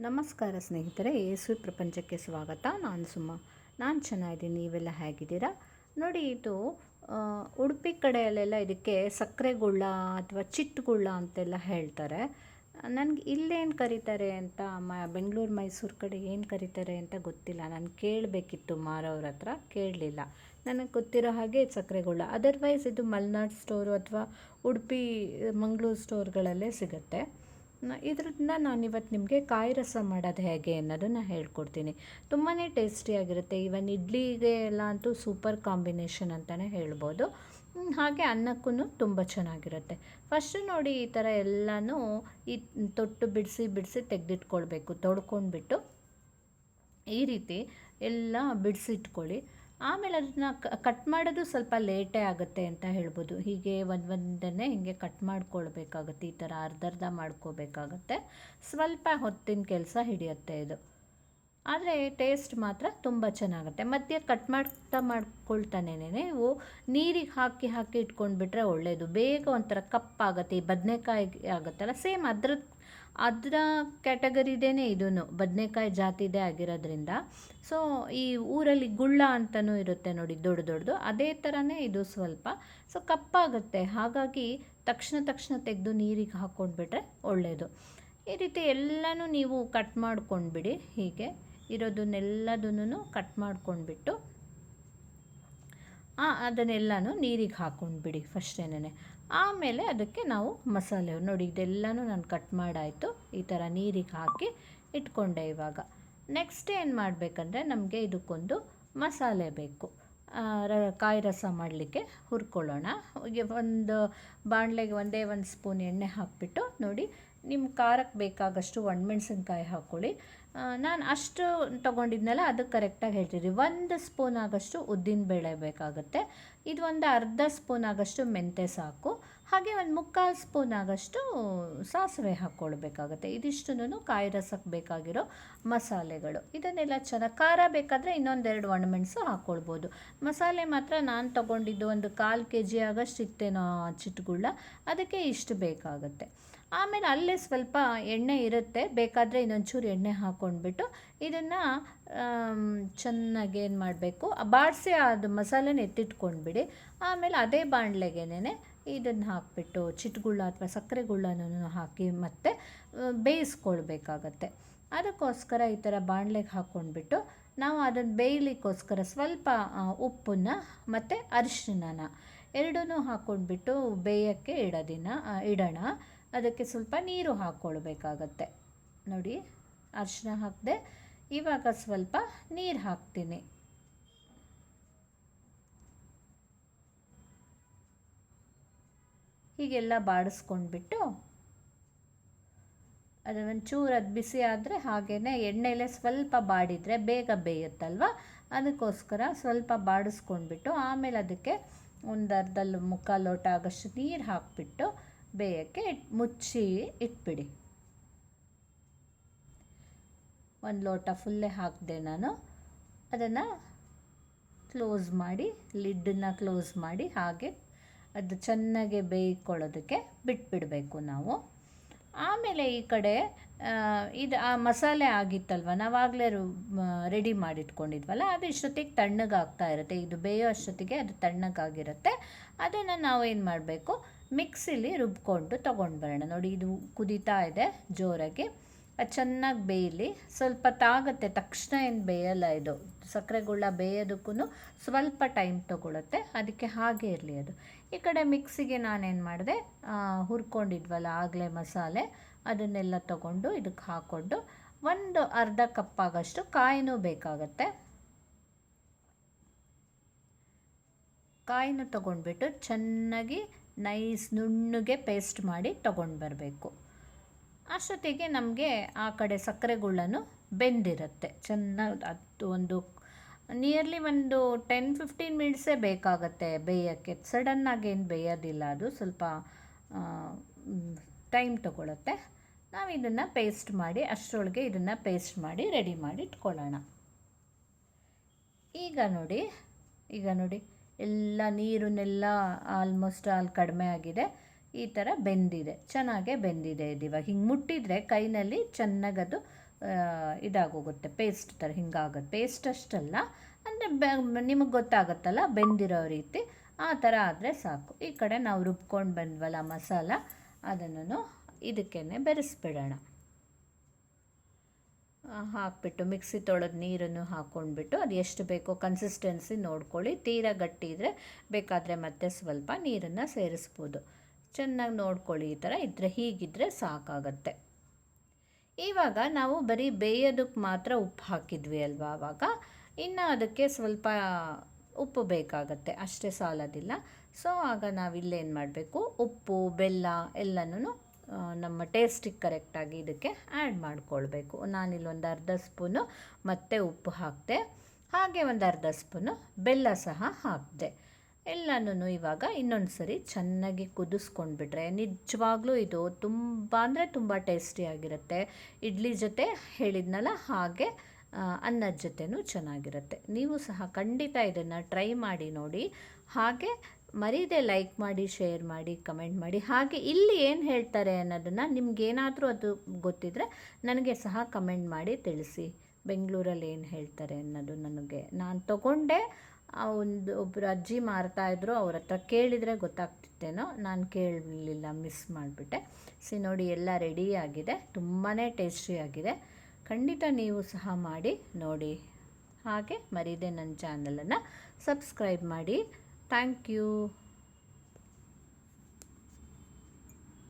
ನಮಸ್ಕಾರ ಸ್ನೇಹಿತರೆ ಯೇಸು ಪ್ರಪಂಚಕ್ಕೆ ಸ್ವಾಗತ. ನಾನು ಸುಮ್ಮ ನಾನು ಚೆನ್ನಾಗಿದ್ದೀನಿ, ನೀವೆಲ್ಲ ಹೇಗಿದ್ದೀರಾ? ನೋಡಿ, ಇದು ಉಡುಪಿ ಕಡೆಯಲ್ಲೆಲ್ಲ ಇದಕ್ಕೆ ಸಕ್ಕರೆಗುಳ್ಳ ಅಥವಾ ಚಿಟ್ಟುಗುಳ್ಳ ಅಂತೆಲ್ಲ ಹೇಳ್ತಾರೆ. ನನಗೆ ಇಲ್ಲೇನು ಕರೀತಾರೆ ಅಂತ, ಮ, ಬೆಂಗಳೂರು, ಮೈಸೂರು ಕಡೆ ಏನು ಕರೀತಾರೆ ಅಂತ ಗೊತ್ತಿಲ್ಲ. ನಾನು ಕೇಳಬೇಕಿತ್ತು ಮಾರೋರ ಹತ್ರ, ಕೇಳಲಿಲ್ಲ. ನನಗೆ ಗೊತ್ತಿರೋ ಹಾಗೆ ಸಕ್ಕರೆಗುಳ್ಳ. ಅದರ್ವೈಸ್ ಇದು ಮಲ್ನಾಡ್ ಸ್ಟೋರು ಅಥವಾ ಉಡುಪಿ, ಮಂಗಳೂರು ಸ್ಟೋರ್ಗಳಲ್ಲೇ ಸಿಗುತ್ತೆ. ಇದರಿಂದ ನಾನು ಇವತ್ತು ನಿಮಗೆ ಕಾಯಿ ರಸ ಮಾಡೋದು ಹೇಗೆ ಅನ್ನೋದನ್ನು ಹೇಳ್ಕೊಡ್ತೀನಿ. ತುಂಬಾ ಟೇಸ್ಟಿಯಾಗಿರುತ್ತೆ ಇವನ್ ಇಡ್ಲಿಗೆ ಎಲ್ಲ ಅಂತೂ ಸೂಪರ್ ಕಾಂಬಿನೇಷನ್ ಅಂತಲೇ ಹೇಳ್ಬೋದು. ಹಾಗೆ ಅನ್ನಕ್ಕೂ ತುಂಬ ಚೆನ್ನಾಗಿರುತ್ತೆ. ಫಸ್ಟು ನೋಡಿ ಈ ಥರ ಎಲ್ಲನೂ ಈ ತೊಟ್ಟು ಬಿಡಿಸಿ ಬಿಡಿಸಿ ತೆಗೆದಿಟ್ಕೊಳ್ಬೇಕು ತೊಳ್ಕೊಂಡ್ಬಿಟ್ಟು ಈ ರೀತಿ ಎಲ್ಲ ಬಿಡಿಸಿಟ್ಕೊಳ್ಳಿ. ಆಮೇಲೆ ಅದನ್ನ ಕಟ್ ಮಾಡೋದು ಸ್ವಲ್ಪ ಲೇಟೇ ಆಗುತ್ತೆ ಅಂತ ಹೇಳ್ಬೋದು. ಹೀಗೆ ಒಂದೊಂದನ್ನೇ ಹೀಗೆ ಕಟ್ ಮಾಡ್ಕೊಳ್ಬೇಕಾಗುತ್ತೆ. ಈ ಥರ ಅರ್ಧರ್ಧ ಅರ್ಧ ಮಾಡ್ಕೋಬೇಕಾಗತ್ತೆ. ಸ್ವಲ್ಪ ಹೊತ್ತಿನ ಕೆಲಸ ಹಿಡಿಯುತ್ತೆ ಇದು. ಆದರೆ ಟೇಸ್ಟ್ ಮಾತ್ರ ತುಂಬ ಚೆನ್ನಾಗುತ್ತೆ. ಮಧ್ಯೆ ಕಟ್ ಮಾಡ್ತಾ ಮಾಡ್ಕೊಳ್ತಾನೆ ನೀವು ನೀರಿಗೆ ಹಾಕಿ ಹಾಕಿ ಇಟ್ಕೊಂಡ್ಬಿಟ್ರೆ ಒಳ್ಳೆಯದು ಬೇಗ ಒಂಥರ ಕಪ್ಪಾಗುತ್ತೆ ಈ ಬದನೆಕಾಯಿ ಆಗುತ್ತಲ್ಲ ಸೇಮ್ ಅದ್ರ ಅದರ ಕ್ಯಾಟಗರಿದೇ ಇದೂ ಬದನೆಕಾಯಿ ಜಾತಿದೇ ಆಗಿರೋದ್ರಿಂದ. ಸೊ ಈ ಊರಲ್ಲಿ ಗುಳ್ಳ ಅಂತಲೂ ಇರುತ್ತೆ ನೋಡಿ, ದೊಡ್ಡ ದೊಡ್ಡದು. ಅದೇ ಥರನೇ ಇದು ಸ್ವಲ್ಪ. ಸೊ ಕಪ್ಪಾಗುತ್ತೆ ಹಾಗಾಗಿ ತಕ್ಷಣ ತಕ್ಷಣ ತೆಗೆದು ನೀರಿಗೆ ಹಾಕ್ಕೊಂಡ್ಬಿಟ್ರೆ ಒಳ್ಳೆಯದು ಈ ರೀತಿ ಎಲ್ಲನೂ ನೀವು ಕಟ್ ಮಾಡ್ಕೊಂಡ್ಬಿಡಿ. ಹೀಗೆ. ಇರೋದನ್ನೆಲ್ಲದನ್ನು ಕಟ್ ಮಾಡ್ಕೊಂಡ್ಬಿಟ್ಟು ಅದನ್ನೆಲ್ಲನೂ ನೀರಿಗೆ ಹಾಕ್ಕೊಂಡ್ಬಿಡಿ ಫಸ್ಟೇನೆ ಆಮೇಲೆ ಅದಕ್ಕೆ ನಾವು ಮಸಾಲೆ ನೋಡಿ ಇದೆಲ್ಲನೂ ನಾನು ಕಟ್ ಮಾಡಾಯಿತು, ಈ ಥರ ನೀರಿಗೆ ಹಾಕಿ ಇಟ್ಕೊಂಡೆ ಇವಾಗ. ನೆಕ್ಸ್ಟ್ ಏನು ಮಾಡಬೇಕಂದ್ರೆ ನಮಗೆ ಇದಕ್ಕೊಂದು ಮಸಾಲೆ ಬೇಕು. ಕಾಯಿ ರಸ ಮಾಡಲಿಕ್ಕೆ ಹುರ್ಕೊಳ್ಳೋಣ. ಒಂದು ಬಾಣಲೆಗೆ ಒಂದೇ ಒಂದು ಸ್ಪೂನ್ ಎಣ್ಣೆ ಹಾಕಿಬಿಟ್ಟು ನೋಡಿ ನಿಮ್ಮ ಖಾರಕ್ಕೆ ಬೇಕಾಗಷ್ಟು ಒಣಮೆಣಸಿನ್ಕಾಯಿ ಹಾಕ್ಕೊಳ್ಳಿ ನಾನು ಅಷ್ಟು ತೊಗೊಂಡಿದ್ನಲ್ಲ, ಅದು ಕರೆಕ್ಟಾಗಿ ಹೇಳ್ತೀನಿ ಒಂದು ಸ್ಪೂನ್ ಆಗಷ್ಟು ಉದ್ದಿನ ಬೇಳೆ ಬೇಕಾಗುತ್ತೆ. ಇದು ಒಂದು ಅರ್ಧ ಸ್ಪೂನ್ ಆಗಷ್ಟು ಮೆಂತ್ಯ ಸಾಕು. ಹಾಗೆ ಒಂದು ಮುಕ್ಕಾಲು ಸ್ಪೂನ್ ಆಗಷ್ಟು ಸಾಸಿವೆ ಹಾಕ್ಕೊಳ್ಬೇಕಾಗುತ್ತೆ ಇದಿಷ್ಟನ್ನು ಕಾಯಿ ರಸಕ್ಕೆ ಬೇಕಾಗಿರೋ ಮಸಾಲೆಗಳು. ಇದನ್ನೆಲ್ಲ ಚೆನ್ನಾಗಿ ಖಾರ ಬೇಕಾದರೆ ಇನ್ನೊಂದೆರಡು ಒಣಮೆಣಸು ಹಾಕ್ಕೊಳ್ಬೋದು ಮಸಾಲೆ ಮಾತ್ರ ನಾನು ತೊಗೊಂಡಿದ್ದು ಒಂದು ಕಾಲು ಕೆ ಜಿ ಆಗಷ್ಟು ಇತ್ತೇನೋ ಚಿಟ್ಗುಳ್ಳ, ಅದಕ್ಕೆ ಇಷ್ಟು ಬೇಕಾಗುತ್ತೆ. ಆಮೇಲೆ ಅಲ್ಲೇ ಸ್ವಲ್ಪ ಎಣ್ಣೆ ಇರುತ್ತೆ. ಬೇಕಾದರೆ ಇನ್ನೊಂಚೂರು ಎಣ್ಣೆ ಹಾಕ್ಕೊಂಡ್ಬಿಟ್ಟು ಇದನ್ನು ಚೆನ್ನಾಗಿ ಏನು ಮಾಡಬೇಕು? ಬಾಡಿಸಿ ಅದು ಮಸಾಲೆನ ಎತ್ತಿಟ್ಕೊಂಡ್ಬಿಡಿ. ಆಮೇಲೆ ಅದೇ ಬಾಣಲೆಗೇನೆ ಇದನ್ನು ಹಾಕಿಬಿಟ್ಟು ಚಿಟ್ಗುಳ್ಳ ಅಥವಾ ಸಕ್ಕರೆ ಗುಳ್ಳನೂ ಹಾಕಿ ಮತ್ತೆ ಬೇಯಿಸ್ಕೊಳ್ಬೇಕಾಗತ್ತೆ. ಅದಕ್ಕೋಸ್ಕರ ಈ ಥರ ಬಾಣಲೆಗೆ ಹಾಕ್ಕೊಂಡ್ಬಿಟ್ಟು ನಾವು ಅದನ್ನು ಬೇಯಲಿಕ್ಕೋಸ್ಕರ ಸ್ವಲ್ಪ ಉಪ್ಪನ್ನು ಉಪ್ಪನ್ನ ಮತ್ತು ಅರಿಶಿಣನ ಎರಡನ್ನೂ ಹಾಕ್ಕೊಂಡ್ಬಿಟ್ಟು ಬೇಯೋಕ್ಕೆ ಇಡೋದಿನ ಇಡೋಣ. ಅದಕ್ಕೆ ಸ್ವಲ್ಪ ನೀರು ಹಾಕ್ಕೊಳ್ಬೇಕಾಗತ್ತೆ. ನೋಡಿ ಅರಿಶಿನ ಹಾಕಿದೆ, ಇವಾಗ ಸ್ವಲ್ಪ ನೀರು ಹಾಕ್ತೀನಿ. ಹೀಗೆಲ್ಲ ಬಾಡಿಸ್ಕೊಂಡ್ಬಿಟ್ಟು, ಅದು ಒಂಚೂರು ಅದು ಬಿಸಿ ಆದರೆ ಹಾಗೇ ಎಣ್ಣೆಲೆ ಸ್ವಲ್ಪ ಬಾಡಿದರೆ ಬೇಗ ಬೇಯುತ್ತಲ್ವ? ಅದಕ್ಕೋಸ್ಕರ ಸ್ವಲ್ಪ ಬಾಡಿಸ್ಕೊಂಡ್ಬಿಟ್ಟು ಆಮೇಲೆ ಅದಕ್ಕೆ ಒಂದು ಅರ್ಧಲ್ಲಿ ಮುಕ್ಕಾಲು ಲೋಟ ಆಗೋಷ್ಟು ನೀರು ಹಾಕಿಬಿಟ್ಟು ಬೇಯೋಕ್ಕೆ ಇಟ್, ಮುಚ್ಚಿ ಇಟ್ಬಿಡಿ. ಒಂದು ಲೋಟ ಫುಲ್ಲೇ ಹಾಕಿದೆ ನಾನು. ಅದನ್ನು ಕ್ಲೋಸ್ ಮಾಡಿ, ಲಿಡ್ಡನ್ನು ಕ್ಲೋಸ್ ಮಾಡಿ ಹಾಗೆ ಅದು ಚೆನ್ನಾಗಿ ಬೇಯ್ಕೊಳ್ಳೋದಕ್ಕೆ ಬಿಟ್ಬಿಡಬೇಕು ನಾವು. ಆಮೇಲೆ ಈ ಕಡೆ ಇದು ಆ ಮಸಾಲೆ ಆಗಿತ್ತಲ್ವ? ನಾವಾಗಲೇ ರೆಡಿ ಮಾಡಿಟ್ಕೊಂಡಿದ್ವಲ್ಲ, ಅದು ಇಷ್ಟೊತ್ತಿಗೆ ತಣ್ಣಗಾಗ್ತಾ ಇರುತ್ತೆ. ಇದು ಬೇಯೋ ಅಷ್ಟೊತ್ತಿಗೆ ಅದು ತಣ್ಣಗಾಗಿರುತ್ತೆ. ಅದನ್ನು ನಾವು ಏನು ಮಾಡಬೇಕು? ಮಿಕ್ಸಿಲಿ ರುಬ್ಕೊಂಡು ತೊಗೊಂಡು ಬರೋಣ ನೋಡಿ, ಇದು ಕುದೀತಾ ಇದೆ ಜೋರಾಗಿ. ಅದು ಚೆನ್ನಾಗಿ ಬೇಯಲಿ. ಸ್ವಲ್ಪ ತಾಗುತ್ತೆ, ತಕ್ಷಣ ಏನು ಬೇಯಲ್ಲ ಇದು. ಸಕ್ಕರೆ ಗುಳ್ಳ ಬೇಯೋದಕ್ಕೂ ಸ್ವಲ್ಪ ಟೈಮ್ ತೊಗೊಳುತ್ತೆ. ಅದಕ್ಕೆ ಹಾಗೆ ಇರಲಿ ಅದು. ಈ ಕಡೆ ಮಿಕ್ಸಿಗೆ ನಾನೇನು ಮಾಡಿದೆ ಹುರ್ಕೊಂಡಿದ್ವಲ್ಲ ಆಗಲೇ ಮಸಾಲೆ, ಅದನ್ನೆಲ್ಲ ತಗೊಂಡು ಇದಕ್ಕೆ ಹಾಕ್ಕೊಂಡು ಒಂದು ಅರ್ಧ ಕಪ್ಪಾಗಷ್ಟು ಕಾಯಿನೂ ಬೇಕಾಗತ್ತೆ. ಕಾಯಿನೂ ತೊಗೊಂಡ್ಬಿಟ್ಟು ಚೆನ್ನಾಗಿ ನೈಸ್ ನುಣ್ಣಗೆ ಪೇಸ್ಟ್ ಮಾಡಿ ತೊಗೊಂಡು ಬರಬೇಕು. ಅಷ್ಟೊತ್ತಿಗೆ ನಮಗೆ ಆ ಕಡೆ ಸಕ್ಕರೆ ಬೆಂದಿರುತ್ತೆ. ಚೆನ್ನಾಗಿ ಅದು ಒಂದು ನಿಯರ್ಲಿ ಒಂದು ಟೆನ್ ಫಿಫ್ಟೀನ್ ಮಿನಿಟ್ಸೇ ಬೇಕಾಗತ್ತೆ ಬೇಯೋಕ್ಕೆ. ಸಡನ್ನಾಗಿ ಏನು ಬೇಯೋದಿಲ್ಲ ಅದು. ಸ್ವಲ್ಪ ಟೈಮ್ ತಗೊಳುತ್ತೆ. ನಾವು ಇದನ್ನು ಪೇಸ್ಟ್ ಮಾಡಿ, ಅಷ್ಟರೊಳಗೆ ಇದನ್ನು ಪೇಸ್ಟ್ ಮಾಡಿ ರೆಡಿ ಮಾಡಿ ಇಟ್ಕೊಳ್ಳೋಣ. ಈಗ ನೋಡಿ ಈಗ ನೋಡಿ. ಎಲ್ಲ ನೀರನ್ನೆಲ್ಲ ಆಲ್ಮೋಸ್ಟ್ ಅಲ್ಲಿ ಕಡಿಮೆ ಆಗಿದೆ. ಈ ಥರ ಬೆಂದಿದೆ, ಚೆನ್ನಾಗೇ ಬೆಂದಿದೆ ಇದು ಇವಾಗ. ಹಿಂಗೆ ಮುಟ್ಟಿದರೆ ಕೈನಲ್ಲಿ ಚೆನ್ನಾಗದು ಇದಾಗೋಗುತ್ತೆ ಪೇಸ್ಟ್ ಥರ ಹಿಂಗಾಗುತ್ತೆ. ಪೇಸ್ಟ್ ಅಷ್ಟಲ್ಲ, ಅಂದರೆ ಬೆ, ನಿಮಗೆ ಗೊತ್ತಾಗುತ್ತಲ್ಲ, ಬೆಂದಿರೋ ರೀತಿ. ಆ ಥರ ಆದರೆ ಸಾಕು. ಈ ಕಡೆ ನಾವು ರುಬ್ಕೊಂಡು ಬಂದ್ವಲ್ಲ ಮಸಾಲ ಅದನ್ನು ಇದಕ್ಕೇ ಬೆರೆಸ್ಬಿಡೋಣ. ಹಾಕಿಬಿಟ್ಟು ಮಿಕ್ಸಿ ತೊಳೆದು ನೀರನ್ನು ಹಾಕ್ಕೊಂಡ್ಬಿಟ್ಟು ಅದು ಎಷ್ಟು ಬೇಕೋ ಕನ್ಸಿಸ್ಟೆನ್ಸಿ ನೋಡ್ಕೊಳ್ಳಿ. ತೀರಾ ಗಟ್ಟಿ ಇದ್ದರೆ ಬೇಕಾದರೆ ಮತ್ತೆ ಸ್ವಲ್ಪ ನೀರನ್ನು ಸೇರಿಸ್ಬೋದು. ಚೆನ್ನಾಗಿ ನೋಡ್ಕೊಳ್ಳಿ, ಈ ಥರ ಇದ್ದರೆ ಹೀಗಿದ್ದರೆ ಸಾಕಾಗತ್ತೆ. ಇವಾಗ ನಾವು ಬರೀ ಬೇಯೋದಕ್ಕೆ ಮಾತ್ರ ಉಪ್ಪು ಹಾಕಿದ್ವಿ ಅಲ್ವಾ ಆವಾಗ ಇನ್ನು ಅದಕ್ಕೆ ಸ್ವಲ್ಪ ಉಪ್ಪು ಬೇಕಾಗತ್ತೆ, ಅಷ್ಟೇ ಸಾಲೋದಿಲ್ಲ. ಸೊ, ಆಗ ನಾವಿಲ್ಲೇನು ಮಾಡಬೇಕು? ಉಪ್ಪು, ಬೆಲ್ಲ ಎಲ್ಲನೂ ನಮ್ಮ ಟೇಸ್ಟಿಗೆ ಕರೆಕ್ಟಾಗಿ ಇದಕ್ಕೆ ಆ್ಯಡ್ ಮಾಡ್ಕೊಳ್ಬೇಕು. ನಾನಿಲ್ಲೊಂದು ಅರ್ಧ ಸ್ಪೂನು ಮತ್ತೆ ಉಪ್ಪು ಹಾಕಿದೆ, ಹಾಗೆ ಒಂದು ಅರ್ಧ ಸ್ಪೂನು ಬೆಲ್ಲ ಸಹ ಹಾಕಿದೆ. ಎಲ್ಲನೂ ಇವಾಗ ಇನ್ನೊಂದು ಸರಿ ಚೆನ್ನಾಗಿ ಕುದಿಸ್ಕೊಂಡ್ಬಿಟ್ರೆ, ನಿಜವಾಗ್ಲೂ ಇದು ತುಂಬ ಅಂದರೆ ತುಂಬ ಟೇಸ್ಟಿಯಾಗಿರುತ್ತೆ ಇಡ್ಲಿ ಜೊತೆ ಹೇಳಿದ್ನಲ್ಲ ಹಾಗೆ ಅನ್ನದ ಜೊತೆನೂ ಚೆನ್ನಾಗಿರುತ್ತೆ. ನೀವು ಸಹ ಖಂಡಿತ ಇದನ್ನು ಟ್ರೈ ಮಾಡಿ ನೋಡಿ. ಹಾಗೆ ಮರೀದೆ ಲೈಕ್ ಮಾಡಿ, ಶೇರ್ ಮಾಡಿ, ಕಮೆಂಟ್ ಮಾಡಿ. ಹಾಗೆ ಇಲ್ಲಿ ಏನು ಹೇಳ್ತಾರೆ ಅನ್ನೋದನ್ನು ನಿಮ್ಗೇನಾದರೂ ಅದು ಗೊತ್ತಿದ್ದರೆ ನನಗೆ ಸಹ ಕಮೆಂಟ್ ಮಾಡಿ ತಿಳಿಸಿ. ಬೆಂಗಳೂರಲ್ಲಿ ಏನು ಹೇಳ್ತಾರೆ ಅನ್ನೋದು ನನಗೆ, ನಾನು ತಗೊಂಡೆ ಒಂದು ಒಬ್ಬರು ಅಜ್ಜಿ ಮಾರ್ತಾಯಿದ್ರು ಅವ್ರ ಹತ್ರ ಕೇಳಿದರೆ ಗೊತ್ತಾಗ್ತಿತ್ತೇನೋ, ನಾನು ಕೇಳಲಿಲ್ಲ ಮಿಸ್ ಮಾಡಿಬಿಟ್ಟೆ. ಸಿ ನೋಡಿ, ಎಲ್ಲ ರೆಡಿಯಾಗಿದೆ ತುಂಬಾ ಟೇಸ್ಟಿಯಾಗಿದೆ ಖಂಡಿತ ನೀವು ಸಹ ಮಾಡಿ, ನೋಡಿ. ಹಾಗೆ ಮರೀದೆ ನನ್ನ ಚಾನಲನ್ನು ಸಬ್ಸ್ಕ್ರೈಬ್ ಮಾಡಿ. Thank you